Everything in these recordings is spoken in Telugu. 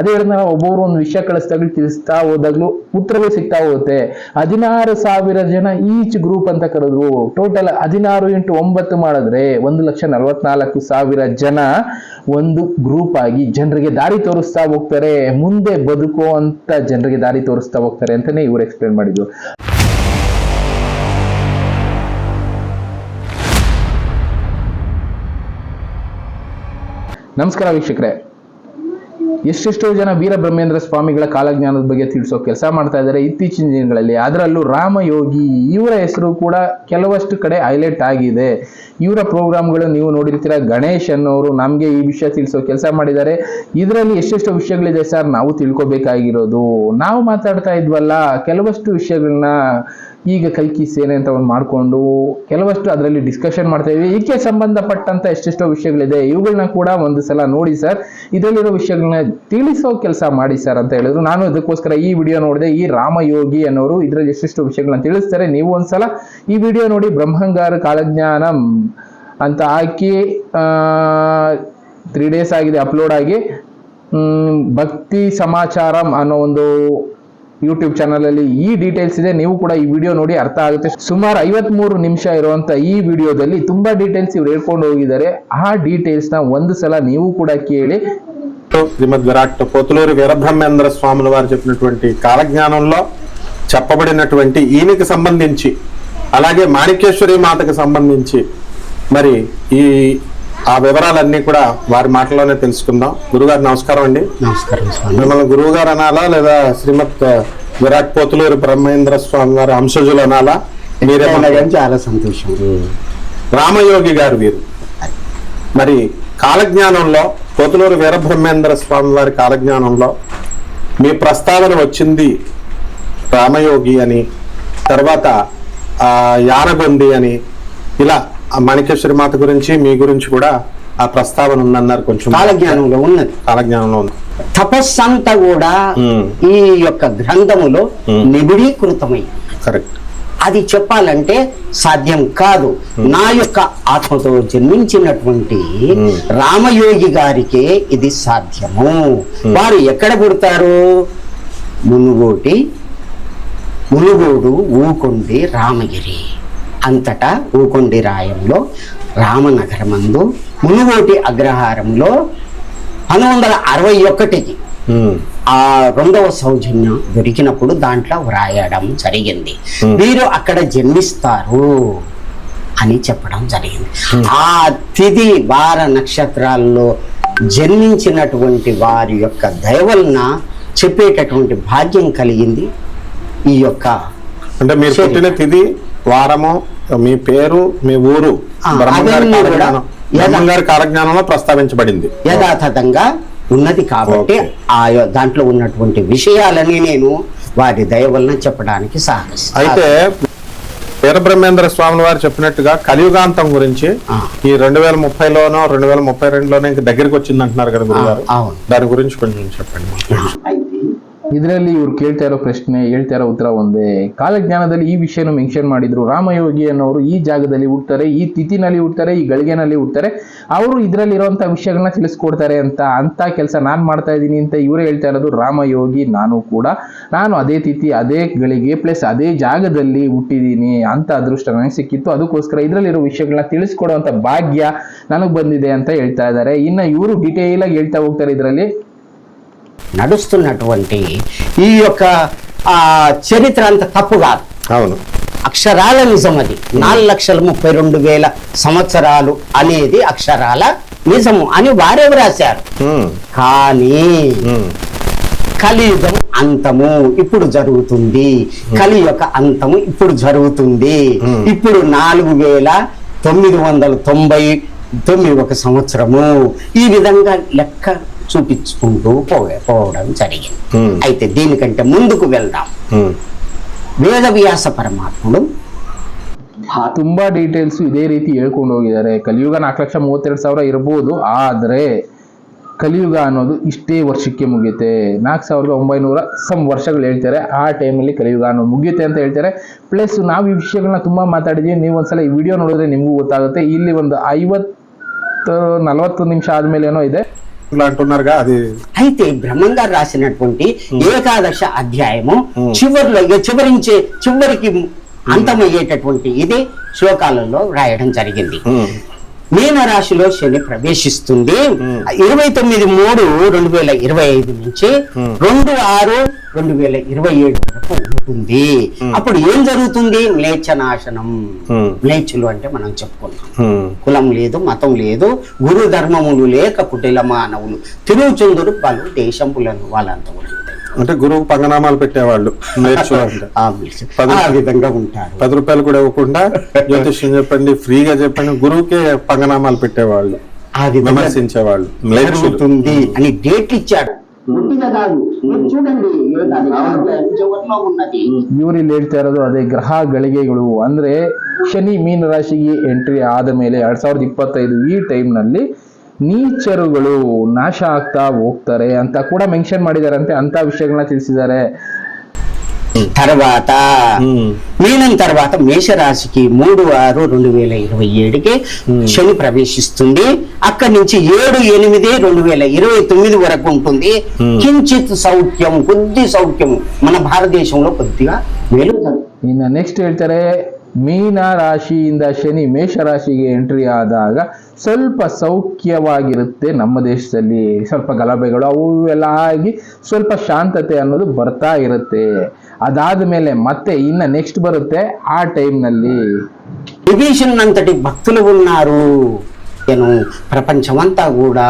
ಅದೇ ನಾವು ಒಬ್ಬೊಬ್ರು ಒಂದು ವಿಷಯ ಕಳಿಸ್ದಾಗ್ಲೂ ತಿಳಿಸ್ತಾ ಹೋದಾಗ್ಲೂ ಉತ್ತರಗಳು ಸಿಗ್ತಾ ಹೋಗುತ್ತೆ. ಹದಿನಾರು ಸಾವಿರ ಜನ ಈಚ್ ಗ್ರೂಪ್ ಅಂತ ಕರೆದ್ರು. ಟೋಟಲ್ ಹದಿನಾರು ಇಂಟು ಒಂಬತ್ತು ಮಾಡಿದ್ರೆ ಒಂದು ಲಕ್ಷ ನಲವತ್ನಾಲ್ಕು ಸಾವಿರ ಜನ ಒಂದು ಗ್ರೂಪ್ ಆಗಿ ಜನರಿಗೆ ದಾರಿ ತೋರಿಸ್ತಾ ಹೋಗ್ತಾರೆ. ಮುಂದೆ ಬದುಕೋ ಬದುಕುವಂತ ಜನರಿಗೆ ದಾರಿ ತೋರಿಸ್ತಾ ಹೋಗ್ತಾರೆ ಅಂತಾನೆ ಇವರು ಎಕ್ಸ್ಪ್ಲೇನ್ ಮಾಡಿದ್ರು. ನಮಸ್ಕಾರ ವೀಕ್ಷಕರೇ. ಎಷ್ಟೆಷ್ಟೋ ಜನ ವೀರಬ್ರಹ್ಮೇಂದ್ರ ಸ್ವಾಮಿಗಳ ಕಾಲಜ್ಞಾನದ ಬಗ್ಗೆ ತಿಳಿಸೋ ಕೆಲಸ ಮಾಡ್ತಾ ಇದ್ದಾರೆ ಇತ್ತೀಚಿನ ದಿನಗಳಲ್ಲಿ. ಅದರಲ್ಲೂ ರಾಮಯೋಗಿ, ಇವರ ಹೆಸರು ಕೂಡ ಕೆಲವಷ್ಟು ಕಡೆ ಹೈಲೈಟ್ ಆಗಿದೆ. ಇವರ ಪ್ರೋಗ್ರಾಮ್ಗಳು ನೀವು ನೋಡಿರ್ತೀರ, ಗಣೇಶ್ ಅನ್ನೋರು ನಮಗೆ ಈ ವಿಷಯ ತಿಳಿಸೋ ಕೆಲಸ ಮಾಡಿದ್ದಾರೆ. ಇದರಲ್ಲಿ ಎಷ್ಟೆಷ್ಟು ವಿಷಯಗಳಿದೆ ಸರ್, ನಾವು ತಿಳ್ಕೊಬೇಕಾಗಿರೋದು. ನಾವು ಮಾತಾಡ್ತಾ ಇದ್ವಲ್ಲ, ಕೆಲವಷ್ಟು ವಿಷಯಗಳನ್ನ ಈಗ ಕೈಕಿ ಸೇನೆ ಅಂತ ಒಂದು ಮಾಡಿಕೊಂಡು ಕೆಲವಷ್ಟು ಅದರಲ್ಲಿ ಡಿಸ್ಕಷನ್ ಮಾಡ್ತಾ ಇದ್ದೀವಿ ಇದಕ್ಕೆ ಸಂಬಂಧಪಟ್ಟಂತ ಎಷ್ಟೆಷ್ಟೋ ವಿಷಯಗಳಿದೆ. ಇವುಗಳನ್ನ ಕೂಡ ಒಂದು ಸಲ ನೋಡಿ ಸರ್. ಇದರಲ್ಲಿರೋ ವಿಷಯಗಳನ್ನ ತಿಳಿಸೋ ಕೆಲಸ ಮಾಡಿ ಸರ್ ಅಂತ ಹೇಳಿದ್ರು. ನಾನು ಅದಕ್ಕೋಸ್ಕರ ಈ ವಿಡಿಯೋ ನೋಡಿದೆ, ಈ ರಾಮಯೋಗಿ ಅನ್ನೋರು ಇದರಲ್ಲಿ ಎಷ್ಟೆಷ್ಟು ವಿಷಯಗಳನ್ನ ತಿಳಿಸ್ತಾರೆ. ನೀವು ಒಂದ್ಸಲ ಈ ವಿಡಿಯೋ ನೋಡಿ ಬ್ರಹ್ಮಂಗಾರ ಕಾಲಜ್ಞಾನ ಅಂತ ಹಾಕಿ ತ್ರೀ ಡೇಸ್ ಆಗಿದೆ ಅಪ್ಲೋಡ್ ಆಗಿ ಭಕ್ತಿ ಸಮಾಚಾರಂ ಅನ್ನೋ ಒಂದು ಯೂಟ್ಯೂಬ್ ಚಾನಲ್ ಅಲ್ಲಿ ಈ ಡೀಟೇಲ್ಸ್ ಇದೆ ನೀವು ಕೂಡ ಈ ವಿಡಿಯೋ ನೋಡಿ ಅರ್ಥ ಆಗುತ್ತೆ ಸುಮಾರು ಐವತ್ಮೂರು ನಿಮಿಷ ಇರುವಂತ ಈ ವಿಡಿಯೋದಲ್ಲಿ ತುಂಬಾ ಡೀಟೇಲ್ಸ್ ಇವ್ರು ಹೇಳ್ಕೊಂಡು ಹೋಗಿದ್ದಾರೆ ಆ ಡೀಟೇಲ್ಸ್ ನ ಒಂದು ಸಲ ನೀವು ಕೂಡ ಕೇಳಿ శ్రీమద్ విరాట్ పోతులూరి వీరబ్రహ్మేంద్ర స్వాముల వారు చెప్పినటువంటి కాలజ్ఞానంలో చెప్పబడినటువంటి ఈయనకి సంబంధించి అలాగే మాణిక్యేశ్వరి మాతకి సంబంధించి మరి ఈ ఆ వివరాలన్నీ కూడా వారి మాటలోనే తెలుసుకుందాం. గురుగారు నమస్కారం అండి. నమస్కారం మిమ్మల్ని గురువు గారు అనాలా లేదా శ్రీమద్ విరాట్ పోతులూరి బ్రహ్మేంద్ర స్వామి వారి అంశజులు అనాలా? మీరే ఎట్లయినా కానీ చాలా సంతోషం. రామయోగి గారు వీరు. మరి కాలజ్ఞానంలో పోతులూరు వీరబ్రహ్మేంద్ర స్వామి వారి కాలజ్ఞానంలో మీ ప్రస్తావన వచ్చింది రామయోగి అని తర్వాత ఆ యానగొంది అని ఇలా ఆ మణికేశ్వరి మాత గురించి మీ గురించి కూడా ఆ ప్రస్తావన ఉందన్నారు కొంచెం. కాలజ్ఞానంలో ఉన్నది. కాలజ్ఞానంలో ఉంది. తపస్సంతా కూడా. ఈ యొక్క గ్రంథములో. నిబిడీకృతమై. కరెక్ట్. అది చెప్పాలంటే సాధ్యం కాదు. నా యొక్క ఆత్మతో జన్మించినటువంటి. రామయోగి గారికే ఇది సాధ్యము. వారు ఎక్కడ పుడతారు? మునుగోటి మునుగోడు ఊకొండి రామగిరి. అంతటా ఊకొండి రాయంలో రామనగరమందు మునుగోటి అగ్రహారంలో పంతొమ్మిది వందల అరవై ఒకటికి ఆ రెండవ సౌజన్యం దొరికినప్పుడు దాంట్లో వ్రాయడం జరిగింది. వీరు అక్కడ జన్మిస్తారు అని చెప్పడం జరిగింది ఆ తిథి వార నక్షత్రాల్లో జన్మించినటువంటి వారి యొక్క దయ వలన చెప్పేటటువంటి భాగ్యం కలిగింది ఈ యొక్క అంటే మీరు. పుట్టిన తిథి వారము మీ పేరు మీ ఊరు బ్రహ్మంగారి కాలజ్ఞానంలో ప్రస్తావించబడింది యథాతథంగా ఉన్నది కాబట్టి. ఆ దాంట్లో ఉన్నటువంటి విషయాలని నేను వారి దయ వలన చెప్పడానికి సాహసిస్తాను అయితే వీరబ్రహ్మేంద్ర స్వాముల వారు చెప్పినట్టుగా కలియుగాంతం గురించి. ఈ రెండు వేల ముప్పైలోనో రెండు వేల ముప్పై రెండులోనో ఇంకా దగ్గరికి వచ్చింది అంటున్నారు కదా గురుగారు. దాని గురించి కొంచెం చెప్పండి. ಇದರಲ್ಲಿ ಇವ್ರು ಕೇಳ್ತಾ ಇರೋ ಪ್ರಶ್ನೆ, ಹೇಳ್ತಾ ಇರೋ ಉತ್ತರ ಒಂದೇ. ಕಾಲಜ್ಞಾನದಲ್ಲಿ ಈ ವಿಷಯನ ಮೆನ್ಷನ್ ಮಾಡಿದ್ರು. ರಾಮಯೋಗಿ ಅನ್ನೋರು ಈ ಜಾಗದಲ್ಲಿ ಹುಡ್ತಾರೆ ಈ ತಿಥಿನಲ್ಲಿ ಹುಡ್ತಾರೆ ಈ ಗಳಿಗೆನಲ್ಲಿ ಹುಡ್ತಾರೆ ಅವರು ಇದರಲ್ಲಿ ಇರುವಂತ ವಿಷಯಗಳನ್ನ ತಿಳಿಸ್ಕೊಡ್ತಾರೆ ಅಂತ ಅಂತ ಕೆಲಸ ನಾನು ಮಾಡ್ತಾ ಇದ್ದೀನಿ ಅಂತ ಇವರೇ ಹೇಳ್ತಾ ಇರೋದು ರಾಮಯೋಗಿ, ನಾನು ಕೂಡ. ನಾನು ಅದೇ ತಿಥಿ, ಅದೇ ಗಳಿಗೆ, ಪ್ಲಸ್ ಅದೇ ಜಾಗದಲ್ಲಿ ಹುಟ್ಟಿದ್ದೀನಿ ಅಂತ ಅದೃಷ್ಟ ನನಗೆ ಸಿಕ್ಕಿತ್ತು. ಅದಕ್ಕೋಸ್ಕರ ಇದರಲ್ಲಿರೋ ವಿಷಯಗಳನ್ನ ತಿಳಿಸ್ಕೊಡುವಂತ ಭಾಗ್ಯ ನನಗೆ ಬಂದಿದೆ ಅಂತ ಹೇಳ್ತಾ ಇದ್ದಾರೆ. ಇನ್ನು ಇವರು ಡೀಟೇಲ್ ಆಗಿ ಹೇಳ್ತಾ ಹೋಗ್ತಾರೆ ಇದರಲ್ಲಿ. నడుస్తున్నటువంటి ఈ యొక్క ఆ చరిత్ర అంత తప్పు కాదు. అవును. అక్షరాల నిజం అది. నాలుగు లక్షల ముప్పై రెండు వేల సంవత్సరాలు అనేది అక్షరాల నిజము అని వారే వ్రాశారు ఉమ్, కానీ కలియుగం అంతము ఇప్పుడు జరుగుతుంది. కలి యొక్క అంతము ఇప్పుడు జరుగుతుంది. ఇప్పుడు నాలుగు వేల తొమ్మిది వందల తొంభై తొమ్మిది ఒక సంవత్సరము. ఈ విధంగా లెక్క చూపించుకుంటూ పోవే పోవడం జరిగింది Hmm. అయితే దీనికంటే ముందుకు వెళ్దాం ఉమ్. వేదవ్యాస పరమాత్ముడు ತುಂಬಾ ಡೀಟೇಲ್ಸ್ ಇದೇ ರೀತಿ ಹೇಳ್ಕೊಂಡು ಹೋಗಿದ್ದಾರೆ ಕಲಿಯುಗ ನಾಲ್ಕು ಲಕ್ಷ ಮೂವತ್ತೆರಡು ಸಾವಿರ ಇರ್ಬೋದು ಆದ್ರೆ ಕಲಿಯುಗ ಅನ್ನೋದು ಇಷ್ಟೇ ವರ್ಷಕ್ಕೆ ಮುಗಿಯುತ್ತೆ ನಾಲ್ಕು ಸಾವಿರದ ಒಂಬೈನೂರ ಸಮ್ ವರ್ಷಗಳು ಹೇಳ್ತಾರೆ ಆ ಟೈಮಲ್ಲಿ ಕಲಿಯುಗ ಅನ್ನೋದು ಮುಗಿಯುತ್ತೆ ಅಂತ ಹೇಳ್ತಾರೆ ಪ್ಲಸ್ ನಾವು ಈ ವಿಷಯಗಳನ್ನ ತುಂಬಾ ಮಾತಾಡಿದೀವಿ ನೀವು ಒಂದ್ಸಲ ಈ ವಿಡಿಯೋ ನೋಡಿದ್ರೆ ನಿಮಗೂ ಗೊತ್ತಾಗುತ್ತೆ ಇಲ್ಲಿ ಒಂದು ಐವತ್ತು ನಲವತ್ತು ನಿಮಿಷ ಆದ್ಮೇಲೆ ಏನೋ ಇದೆ ఇట్లా అంటున్నారుగా అది అయితే బ్రహ్మం గారు రాసినటువంటి ఏకాదశ అధ్యాయము. చివరిలో చివరించే చివరికి అంతమయ్యేటటువంటి ఇది శ్లోకాలలో రాయడం జరిగింది మీనరాశిలో శని ప్రవేశిస్తుంది. ఇరవై తొమ్మిది మూడు రెండు వేల ఇరవై ఐదు నుంచి. రెండు ఆరు రెండు వేల ఇరవై ఏడు వరకు ఉంటుంది. అప్పుడు ఏం జరుగుతుంది మ్లేచ్ఛనాశనం Hmm. మ్లేచ్చులు అంటే మనం చెప్పుకున్నాం కులం లేదు మతం లేదు గురు ధర్మములు లేక కుటిల మానవులు తిరుగుచుందురు పలు దేశంపులను వాళ్ళంతా కూడా. అంటే గురువు పంగనామాలు పెట్టేవాళ్ళు నేర్చుకోవాలంటే ఆ మ్లేచ్ఛ- పది- ఆ విధంగా ఉంటారు పది రూపాయలు కూడా ఇవ్వకుండా జ్యోతిష్యం చెప్పండి ఫ్రీగా చెప్పండి గురువుకే పంగనామాలు పెట్టేవాళ్ళు ఆ విధంగా విమర్శించేవాళ్ళు మ్లేచ్చులు. జరుగుతుంది అని డేట్లు ఇచ్చాడు గుడ్డిగా కాదు మీరు చూడండి చివరిలో ఉన్నది ಇವ್ರು ಇಲ್ಲಿ ಹೇಳ್ತಾ ಇರೋದು ಅದೇ ಗ್ರಹ ಗಳಿಗೆಗಳು ಅಂದ್ರೆ ಶನಿ ಮೀನ ರಾಶಿಗೆ ಎಂಟ್ರಿ ಆದ ಮೇಲೆ ಎರಡ್ ಸಾವಿರದ ಇಪ್ಪತ್ತೈದು ಈ ಟೈಮ್ನಲ್ಲಿ ನೀಚರುಗಳು ನಾಶ ಆಗ್ತಾ ಹೋಗ್ತಾರೆ ಅಂತ ಕೂಡ ಮೆನ್ಷನ್ ಮಾಡಿದಾರಂತೆ ಅಂತ ವಿಷಯಗಳನ್ನ ತಿಳಿಸಿದ್ದಾರೆ తర్వాత ఉమ్, మీనం తర్వాత మేషరాశికి మూడు ఆరు రెండు వేల ఇరవై ఏడుకి శని ప్రవేశిస్తుంది అక్కడి నుంచి ఏడు ఎనిమిది రెండు వేల ఇరవై తొమ్మిది వరకు ఉంటుంది Hmm. కించిత్ సౌఖ్యం కొద్ది సౌఖ్యం మన భారతదేశంలో కొద్దిగా మేలు జరుగుతుంది. ಇನ್ನು ನೆಕ್ಸ್ಟ್ ಹೇಳ್ತಾರೆ ಮೀನ ರಾಶಿಯಿಂದ ಶನಿ ಮೇಷ ರಾಶಿಗೆ ಎಂಟ್ರಿ ಆದಾಗ ಸ್ವಲ್ಪ ಸೌಖ್ಯವಾಗಿರುತ್ತೆ ನಮ್ಮ ದೇಶದಲ್ಲಿ ಸ್ವಲ್ಪ ಗಲಭೆಗಳು ಅವು ಇವೆಲ್ಲ ಆಗಿ ಸ್ವಲ್ಪ ಶಾಂತತೆ ಅನ್ನೋದು ಬರ್ತಾ ಇರುತ್ತೆ ಅದಾದ ಮೇಲೆ ಮತ್ತೆ ಇನ್ನ ನೆಕ್ಸ್ಟ್ ಬರುತ್ತೆ ಆ ಟೈಮ್ನಲ್ಲಿ విభీషణ్ అంతటి భక్తులు ఉన్నారు నేను ప్రపంచమంతా కూడా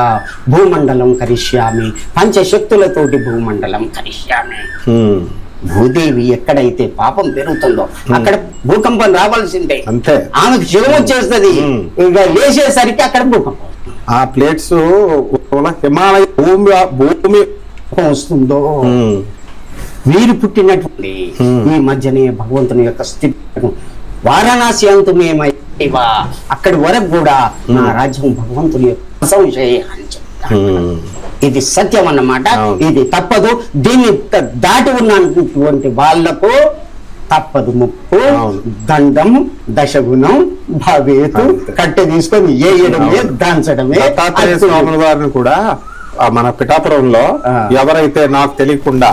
భూమండలం కరిష్యామి పంచశక్తులతోటి భూమండలం కరిష్యామి ఉమ్, భూదేవి ఎక్కడైతే పాపం పెరుగుతుందో అక్కడ భూకంపం రావాల్సిందే. అంతే. ఆమెకు శివం వచ్చేస్తుంది. ఇక లేచేసరికి అక్కడ భూకంపం. ఆ ప్లేట్స్ హిమాలయ భూమి భూమి వస్తుందో. వీరు పుట్టినటువంటి. ఈ మధ్యనే భగవంతుని యొక్క స్థితి వారణాసి అంతమేమైవా అక్కడి వరకు కూడా నా రాజ్యం భగవంతుని యొక్క సంశయ అని చెప్తాను ఉమ్, ఇది సత్యం అన్నమాట. ఇది తప్పదు దీన్ని దాటి ఉన్నటువంటి వాళ్ళకు తప్పదు ముప్పు. దండం దశగుణం భవేతు. కట్టె తీసుకొని ఏయడమే. దాంచడమే స్వాముల వారిని కూడా మన పిఠాపురంలో. ఎవరైతే నాకు తెలియకుండా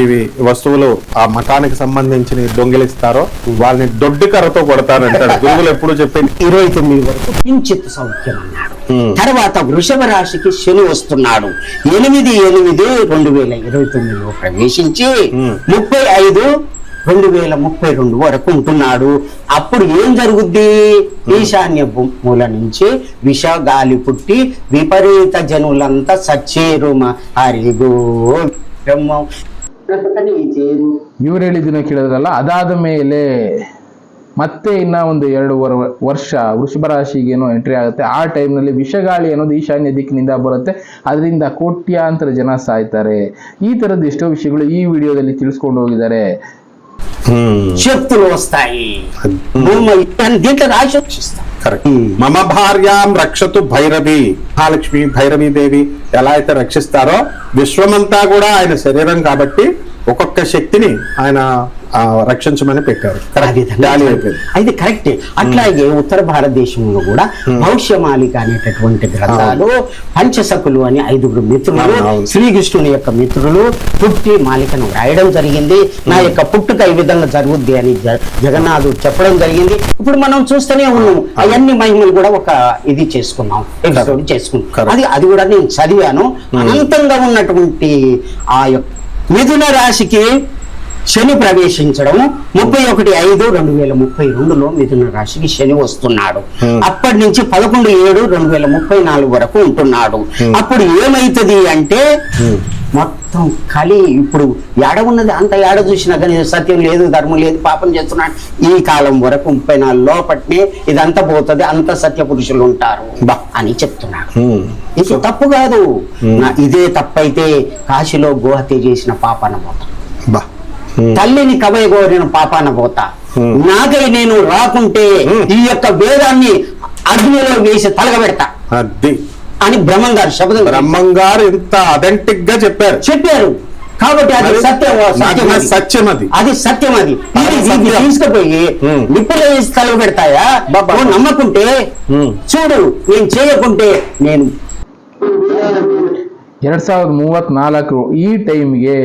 ఇవి వస్తువులు ఆ మఠానికి సంబంధించి దొంగిలిస్తారో వాళ్ళని దొడ్డి కర్రతో కొడతారంటాడు గురువులు ఎప్పుడు చెప్పేది ఇరవై తొమ్మిది వరకు కించిత్ సౌఖ్యం అన్నాడు Hmm. తర్వాత వృషభ రాశికి శని వస్తున్నాడు ఎనిమిది ఎనిమిది రెండు వేల ఇరవై తొమ్మిదిలో ప్రవేశించి Hmm. ముప్పై ఐదు రెండు వేల ముప్పై రెండు వరకు ఉంటున్నాడు అప్పుడు ఏం జరుగుద్ది ఈశాన్య భూ- మూల నుంచి విష గాలి పుట్టి విపరీత జనులంతా సచ్చేరు హరిగో బ్రహ్మ ಇವ್ರು ಹೇಳಿದ್ದನ್ನ ಕೇಳಿದ್ರಲ್ಲ ಅದಾದ ಮೇಲೆ ಮತ್ತೆ ಇನ್ನ ಒಂದು ಎರಡು ವರ್- ವರ್ಷ ವೃಷಭ ರಾಶಿಗೇನೋ ಎಂಟ್ರಿ ಆಗುತ್ತೆ ಆ ಟೈಮ್ನಲ್ಲಿ ವಿಷಗಾಳಿ ಅನ್ನೋದು ಈಶಾನ್ಯ ದಿಕ್ಕಿನಿಂದ ಬರುತ್ತೆ ಅದರಿಂದ ಕೋಟ್ಯಾಂತರ ಜನ ಸಾಯ್ತಾರೆ ಈ ತರದ ಎಷ್ಟೋ ವಿಷಯಗಳು ಈ ವಿಡಿಯೋದಲ್ಲಿ ತಿಳಿಸ್ಕೊಂಡು ಹೋಗಿದ್ದಾರೆ శక్తులు వస్తాయి భూమి దీంట్లో రాసి వచ్చిస్తాం కరెక్ట్ మమ భార్యాం రక్షతు భైరవి మహాలక్ష్మి భైరవి దేవి ఎలా అయితే రక్షిస్తారో విశ్వమంతా కూడా ఆయన శరీరం కాబట్టి ఒక్కొక్క శక్తిని ఆయన రక్షించమని పెట్టారు. ఆ కరెక్ట్ అట్లాగే ఉత్తర భారతదేశంలో కూడా భవిష్యమాలిక అనేటటువంటి గ్రంథాలు పంచసకులు అని ఐదుగురు మిత్రులు. శ్రీకృష్ణుని యొక్క మిత్రులు పుట్టి మాలికను రాయడం జరిగింది. నా యొక్క పుట్టుక ఈ విధంగా జరుగుద్ది అని జగన్నాథుడు చెప్పడం జరిగింది. ఇప్పుడు మనం చూస్తూనే ఉన్నాం. అవన్నీ మహిమలు కూడా ఒక ఇది చేసుకున్నాం. ఎపిసోడ్ చేసుకున్నాం. అది అది కూడా నేను చదివాను. అనంతంగా ఉన్నటువంటి ఆ యొక్క మిథున రాశికి శని ప్రవేశించడం ముప్పై ఒకటి ఐదు రెండు వేల ముప్పై రెండులో మిథున రాశికి శని వస్తున్నాడు Hmm. అప్పటి నుంచి పదకొండు ఏడు రెండు వేల ముప్పై నాలుగు వరకు ఉంటున్నాడు అప్పుడు ఏమైతుంది అంటే Hmm. మొత్తం కలి ఇప్పుడు ఏడ ఉన్నది? అంత ఏడ చూసినా కానీ సత్యం లేదు ధర్మం లేదు పాపం చేస్తున్నాడు ఈ కాలం వరకు ముప్పై నాలుగు లోపట్నే ఇదంతా పోతుంది అంత సత్య పురుషులు ఉంటారు. బా. అని చెప్తున్నాడు. ఇది తప్పు కాదు. ఇదే తప్పైతే కాశీలో గోహత్య చేసిన పాపాన పోతా. బా. తల్లిని కవయ కోరిన పాపాన పోతా. నాకై నేను రాకుంటే. ఈ యొక్క వేదాన్ని అగ్నిలో వేసి తలగబెడతా. అది అని బ్రహ్మం గారు శబ్దం బ్రహ్మం గారు ఇంత అథెంటిక్గా చెప్పారు చెప్పారు కాబట్టి అది సత్యం సత్యం అది. అది సత్యం అది ఇది. తీసుకుపోయి. నిప్పులో వేసి తలవ పెడతాయా నమ్మకుంటే. చూడు నేను చేయకుంటే నేను ಎರಡು ಸಾವಿರದ ಮೂವತ್ತ್ನಾಲ್ಕು ಈ ಟೈಮ್ಗೆ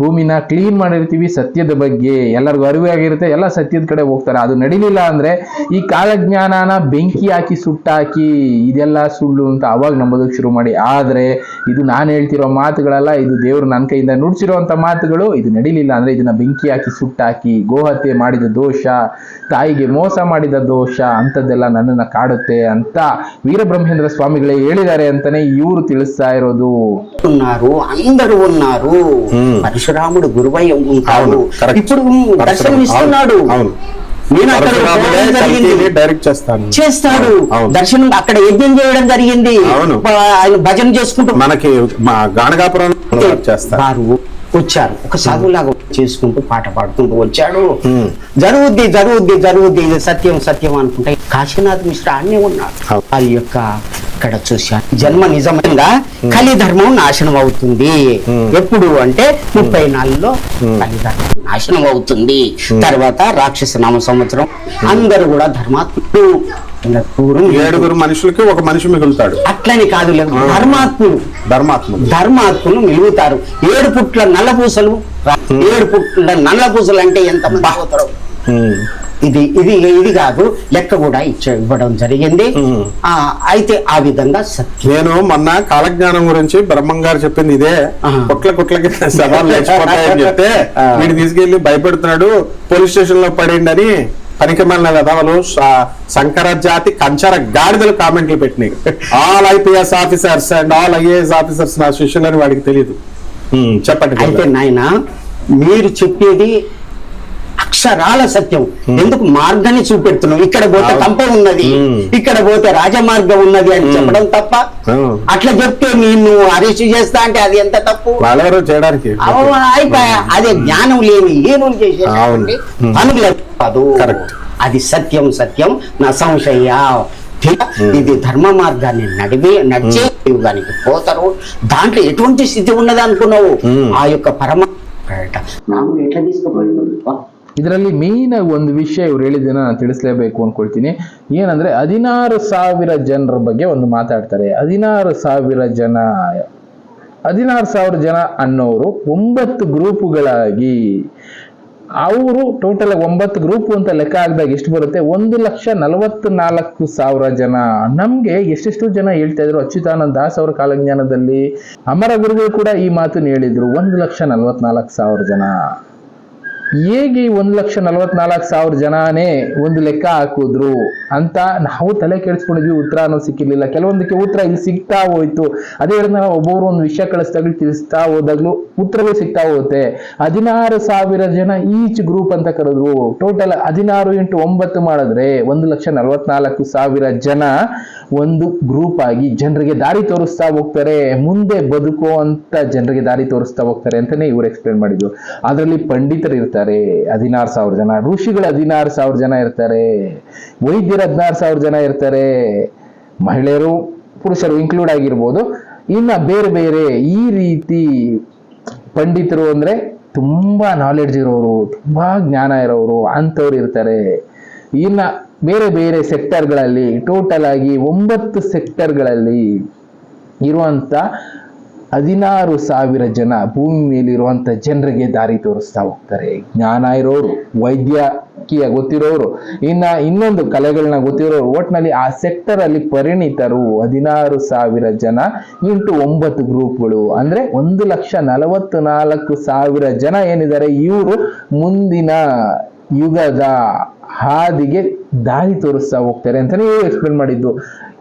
ಭೂಮಿನ ಕ್ಲೀನ್ ಮಾಡಿರ್ತೀವಿ, ಸತ್ಯದ ಬಗ್ಗೆ ಎಲ್ಲರಿಗೂ ಅರಿವಾಗಿರುತ್ತೆ ಎಲ್ಲ ಸತ್ಯದ ಕಡೆ ಹೋಗ್ತಾರೆ. ಅದು ನಡೀಲಿಲ್ಲ ಅಂದರೆ ಈ ಕಾಲಜ್ಞಾನನ ಬೆಂಕಿ ಹಾಕಿ, ಸುಟ್ಟಾಕಿ, ಇದೆಲ್ಲ ಸುಳ್ಳು ಅಂತ ಅವಾಗ ನಂಬೋದಕ್ಕೆ ಶುರು ಮಾಡಿ. ಆದರೆ ಇದು ನಾನು ಹೇಳ್ತಿರೋ ಮಾತುಗಳಲ್ಲ, ಇದು ದೇವರು ನನ್ನ ಕೈಯಿಂದ ನುಡಿಸಿರುವಂಥ ಮಾತುಗಳು, ಇದು ನಡೀಲಿಲ್ಲ ಅಂದರೆ ಇದನ್ನು ಬೆಂಕಿ ಹಾಕಿ, ಸುಟ್ಟಾಕಿ, ಗೋಹತ್ಯೆ ಮಾಡಿದ ದೋಷ, ತಾಯಿಗೆ ಮೋಸ ಮಾಡಿದ ದೋಷ, ಅಂಥದ್ದೆಲ್ಲ ನನ್ನನ್ನು ಕಾಡುತ್ತೆ ಅಂತ ವೀರಬ್ರಹ್ಮೇಂದ್ರ ಸ್ವಾಮಿಗಳೇ ಹೇಳಿದ್ದಾರೆ ಅಂತಲೇ ಇವರು ತಿಳಿಸ್ತಾ ಇರೋದು. ఉన్నారు అందరూ ఉన్నారు. పరశురాముడు గురువై ఉంటాడు. ఇప్పుడు దర్శనం ఇస్తున్నాడు అవును నేను అక్కడ పరశురాముడే పోవడం జరిగింది. కల్కిని డైరెక్ట్ చేస్తాను చేస్తాడు. దర్శనం అక్కడ యజ్ఞం చేయడం జరిగింది. ఆయన భజన చేసుకుంటూ మనకి మా గానగాపురం చేస్తారు వచ్చారు. ఒక సాధులాగా చేసుకుంటూ పాట పాడుకుంటూ వచ్చాడు. జరుగుద్ది జరుగుద్ది జరుగుద్ది సత్యం సత్యం అనుకుంటే కాశీనాథ్ మిశ్రా అన్నీ ఉన్నాడు అవును. వారి యొక్క ఇక్కడ చూశాను జన్మ నిజంగా కలి ధర్మం నాశనం అవుతుంది. ఎప్పుడు అంటే ముప్పై నాలుగులో కలి ధర్మం నాశనం అవుతుంది. తర్వాత రాక్షస నామ సంవత్సరం. అందరూ కూడా ధర్మాత్ముడు. ఏడుగురు మనుషులకి ఒక మనిషి మిగులుతాడు. అట్లని కాదు ధర్మాత్ముడు. ధర్మాత్ముడు. ధర్మాత్ములు మిలుగుతారు ఏడు పుట్ల నల్ల పూసలు ఏడు పుట్ల నల్ల పూసలు అంటే ఎంత మంది ఉమ్. ఇది ఇది ఇది కాదు లెక్క కూడా ఇచ్చ ఇవ్వడం జరిగింది. ఆ అయితే ఆ విధంగా నేను మొన్న కాలజ్ఞానం గురించి బ్రహ్మం గారు చెప్పింది ఇదే. కుట్ల కుట్లకి శవాలు లేచిపోతాయని చెప్తే. వీడు తీసుకెళ్ళి భయపెడుతున్నాడు పోలీస్ స్టేషన్లో పడిండి అని పనికిమాలిన విధవలు స- శంకర జాతి కంచర గాడిదలు కామెంట్లు పెట్టినాయి. All IPS officers and all IAS officers నా శిష్యులని వాడికి తెలియదు చెప్పండి అయితే నాయన మీరు చెప్పేది అక్షరాల సత్యం. ఎందుకు మార్గాన్ని చూపెడుతున్నాం ఇక్కడ పోతే. కంప ఉన్నది. Hmm. ఇక్కడ పోతే రాజమార్గం ఉన్నది అని చెప్పడం తప్ప? Hmm. అట్లా చెప్తే నిన్ను అరెస్ట్ చేస్తా అంటే అది ఎంత తప్పు? చేయడానికి అదే జ్ఞానం లేని. చేసేటువంటి Hmm. పనులు కాదు. అది సత్యం సత్యం. నా సంశయ. ఇది ధర్మ మార్గాన్ని నడివి నడిచే యుగానికి పోతారు. దాంట్లో ఎటువంటి స్థితి ఉన్నది అనుకున్నావు Hmm. ఆ యొక్క పరమ ఎట్లా తీసుకుపోయాడు ಇದರಲ್ಲಿ ಆಗಿ ಒಂದು ವಿಷಯ ಇವ್ರು ಹೇಳಿದ್ದನ್ನ ನಾನು ತಿಳಿಸ್ಲೇಬೇಕು ಅಂದ್ಕೊಳ್ತೀನಿ ಏನಂದರೆ ಹದಿನಾರು ಸಾವಿರ ಜನರ ಬಗ್ಗೆ ಒಂದು ಮಾತಾಡ್ತಾರೆ. ಹದಿನಾರು ಸಾವಿರ ಜನ, ಹದಿನಾರು ಸಾವಿರ ಜನ ಅನ್ನೋರು ಒಂಬತ್ತು ಗ್ರೂಪುಗಳಾಗಿ ಅವರು ಟೋಟಲ್ ಒಂಬತ್ತು ಗ್ರೂಪ್ ಅಂತ ಲೆಕ್ಕ ಹಾಕಿದಾಗ ಎಷ್ಟು ಬರುತ್ತೆ? ಒಂದು ಲಕ್ಷ ನಾಲ್ಕು ಸಾವಿರ ಜನ. ನಮಗೆ ಎಷ್ಟೆಷ್ಟು ಜನ ಹೇಳ್ತಾ ಇದ್ರು ಅಚ್ಯುತಾನಂದ ದಾಸ್ ಅವರ ಕಾಲಜ್ಞಾನದಲ್ಲಿ. ಅಮರ ಗುರುಗಳು ಕೂಡ ಈ ಮಾತನ್ನು ಹೇಳಿದ್ರು. ಒಂದು ಲಕ್ಷ ನಲವತ್ನಾಲ್ಕು ಸಾವಿರ ಜನ. ಹೇಗೆ ಒಂದು ಲಕ್ಷ ನಲವತ್ನಾಲ್ಕು ಸಾವಿರ ಜನನೇ ಒಂದು ಲೆಕ್ಕ ಹಾಕಿದ್ರು ಅಂತ ನಾವು ತಲೆ ಕೆಡಿಸ್ಕೊಂಡಿದ್ವಿ, ಉತ್ತರ ಅನ್ನೋದು ಸಿಕ್ಕಿರ್ಲಿಲ್ಲ. ಕೆಲವೊಂದಕ್ಕೆ ಉತ್ತರ ಇಲ್ಲಿ ಸಿಗ್ತಾ ಹೋಯ್ತು. ಅದೇ ನಾವು ಒಬ್ಬೊಬ್ರು ಒಂದು ವಿಷಯ ಕಳಿಸ್ದಾಗ್ಲೂ ತಿಳಿಸ್ತಾ ಹೋದಾಗ್ಲೂ ಉತ್ತರಗಳು ಸಿಗ್ತಾ ಹೋಗುತ್ತೆ. ಹದಿನಾರು ಸಾವಿರ ಜನ ಈಚ್ ಗ್ರೂಪ್ ಅಂತ ಕರೆದ್ರು. ಟೋಟಲ್ ಹದಿನಾರು ಇಂಟು ಒಂಬತ್ತು ಮಾಡಿದ್ರೆ ಒಂದು ಲಕ್ಷ ನಲವತ್ನಾಲ್ಕು ಸಾವಿರ ಜನ ಒಂದು ಗ್ರೂಪ್ ಆಗಿ ಜನರಿಗೆ ದಾರಿ ತೋರಿಸ್ತಾ ಹೋಗ್ತಾರೆ. ಮುಂದೆ ಬದುಕೋ ಅಂತ ಜನರಿಗೆ ದಾರಿ ತೋರಿಸ್ತಾ ಹೋಗ್ತಾರೆ ಅಂತಾನೆ ಇವ್ರು ಎಕ್ಸ್ಪ್ಲೇನ್ ಮಾಡಿದ್ರು. ಅದರಲ್ಲಿ ಪಂಡಿತರು ಇರ್ತಾರೆ ಹದಿನಾರು ಸಾವಿರ ಜನ, ಋಷಿಗಳು ಹದಿನಾರು ಸಾವಿರ ಜನ ಇರ್ತಾರೆ. ವೈದ್ಯರು ಹದಿನಾರು ಸಾವಿರ ಜನ ಇರ್ತಾರೆ. ಮಹಿಳೆಯರು, ಪುರುಷರು ಇನ್ಕ್ಲೂಡ್ ಆಗಿರ್ಬೋದು. ಇನ್ನ ಬೇರೆ ಬೇರೆ ಈ ರೀತಿ ಪಂಡಿತರು ಅಂದ್ರೆ ತುಂಬಾ ನಾಲೆಡ್ಜ್ ಇರೋರು, ತುಂಬಾ ಜ್ಞಾನ ಇರೋರು ಅಂಥವ್ರು ಇರ್ತಾರೆ. ಇನ್ನ ಬೇರೆ ಬೇರೆ ಸೆಕ್ಟರ್ಗಳಲ್ಲಿ ಟೋಟಲ್ ಆಗಿ ಒಂಬತ್ತು ಸೆಕ್ಟರ್ಗಳಲ್ಲಿ ಇರುವಂತ ಹದಿನಾರು ಸಾವಿರ ಜನ ಭೂಮಿ ಮೇಲಿರುವಂಥ ಜನರಿಗೆ ದಾರಿ ತೋರಿಸ್ತಾ ಹೋಗ್ತಾರೆ. ಜ್ಞಾನ ಇರೋರು, ವೈದ್ಯಕೀಯ ಗೊತ್ತಿರೋರು, ಇನ್ನ ಇನ್ನೊಂದು ಕಲೆಗಳನ್ನ ಗೊತ್ತಿರೋರು, ಒಟ್ನಲ್ಲಿ ಆ ಸೆಕ್ಟರ್ ಅಲ್ಲಿ ಪರಿಣಿತರು ಹದಿನಾರು ಸಾವಿರ ಜನ ಇಂಟು ಒಂಬತ್ತು ಗ್ರೂಪ್ಗಳು. ಅಂದ್ರೆ ಒಂದು ಲಕ್ಷ ನಲವತ್ತು ನಾಲ್ಕು ಸಾವಿರ ಜನ ಏನಿದ್ದಾರೆ, ಇವರು ಮುಂದಿನ ಯುಗದ ಹಾದಿಗೆ ದಾರಿ ತೋರಿಸ್ತಾ ಹೋಗ್ತಾರೆ ಅಂತಾನೆ ಎಕ್ಸ್ಪ್ಲೇನ್ ಮಾಡಿದ್ದು.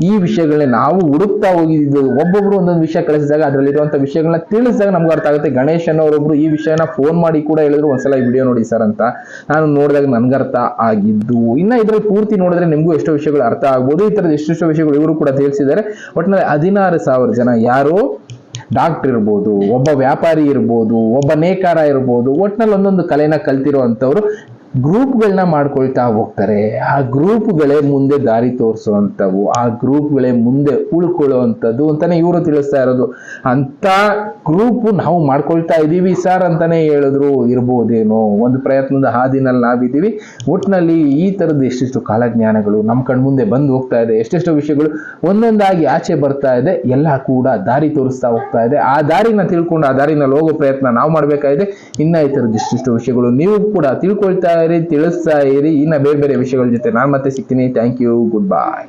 ಈ ವಿಷಯಗಳನ್ನ ನಾವು ಹುಡುಕ್ತಾ ಹೋಗಿದ್ದು, ಒಬ್ಬೊಬ್ರು ಒಂದೊಂದು ವಿಷಯ ಕಳಿಸಿದಾಗ ಅದರಲ್ಲಿರುವಂತ ವಿಷಯಗಳನ್ನ ತಿಳಿಸಿದಾಗ ನಮ್ಗೆ ಅರ್ಥ ಆಗುತ್ತೆ. ಗಣೇಶ್ ಅನ್ನೋರೊಬ್ರು ಈ ವಿಷಯನ ಫೋನ್ ಮಾಡಿ ಕೂಡ ಹೇಳಿದ್ರು, ಒಂದ್ಸಲ ಈ ವಿಡಿಯೋ ನೋಡಿ ಸರ್ ಅಂತ. ನಾನು ನೋಡಿದಾಗ ನನ್ಗೆ ಅರ್ಥ ಆಗಿದ್ದು. ಇನ್ನ ಇದ್ರಲ್ಲಿ ಪೂರ್ತಿ ನೋಡಿದ್ರೆ ನಿಮಗೂ ಎಷ್ಟೋ ವಿಷಯಗಳು ಅರ್ಥ ಆಗ್ಬೋದು. ಈ ತರದ ಎಷ್ಟೆಷ್ಟೋ ವಿಷಯಗಳು ಇವರು ಕೂಡ ತಿಳಿಸಿದ್ದಾರೆ. ಒಟ್ಟಿನಲ್ಲಿ ಹದಿನಾರು ಸಾವಿರ ಜನ ಯಾರು? ಡಾಕ್ಟರ್ ಇರ್ಬೋದು, ಒಬ್ಬ ವ್ಯಾಪಾರಿ ಇರ್ಬೋದು, ಒಬ್ಬ ನೇಕಾರ ಇರ್ಬೋದು, ಒಟ್ನಲ್ಲಿ ಒಂದೊಂದು ಕಲೆನ ಕಲ್ತಿರೋ ಗ್ರೂಪ್ಗಳನ್ನ ಮಾಡ್ಕೊಳ್ತಾ ಹೋಗ್ತಾರೆ. ಆ ಗ್ರೂಪ್ಗಳೇ ಮುಂದೆ ದಾರಿ ತೋರಿಸುವಂಥವು, ಆ ಗ್ರೂಪ್ಗಳೇ ಮುಂದೆ ಉಳ್ಕೊಳ್ಳುವಂಥದ್ದು ಅಂತಾನೆ ಇವರು ತಿಳಿಸ್ತಾ ಇರೋದು. ಅಂತ ಗ್ರೂಪ್ ನಾವು ಮಾಡ್ಕೊಳ್ತಾ ಇದ್ದೀವಿ ಸರ್ ಅಂತಾನೆ ಹೇಳಿದ್ರು ಇರ್ಬೋದೇನೋ. ಒಂದು ಪ್ರಯತ್ನದ ಹಾದಿನಲ್ಲಿ ನಾವಿದ್ದೀವಿ. ಒಟ್ಟಿನಲ್ಲಿ ಈ ಥರದ ಎಷ್ಟೆಷ್ಟು ಕಾಲಜ್ಞಾನಗಳು ನಮ್ಮ ಕಣ್ಮುಂದೆ ಬಂದು ಹೋಗ್ತಾ ಇದೆ, ಎಷ್ಟೆಷ್ಟು ವಿಷಯಗಳು ಒಂದೊಂದಾಗಿ ಆಚೆ ಬರ್ತಾ ಇದೆ, ಎಲ್ಲ ಕೂಡ ದಾರಿ ತೋರಿಸ್ತಾ ಹೋಗ್ತಾ ಇದೆ. ಆ ದಾರಿನ ತಿಳ್ಕೊಂಡು, ಆ ದಾರಿನಲ್ಲಿ ಹೋಗೋ ಪ್ರಯತ್ನ ನಾವು ಮಾಡಬೇಕಾಗಿದೆ. ಇನ್ನ ಈ ಥರದ ಎಷ್ಟೆಷ್ಟು ವಿಷಯಗಳು ನೀವು ಕೂಡ ತಿಳ್ಕೊಳ್ತಾ ಇರಿ ತಿಳಿಸ್ತಾ ಇರಿ. ಇನ್ನ ಬೇರೆ ಬೇರೆ ವಿಷಯಗಳ ಜೊತೆ ನಾನು ಮತ್ತೆ ಸಿಗ್ತೀನಿ. Thank you good bye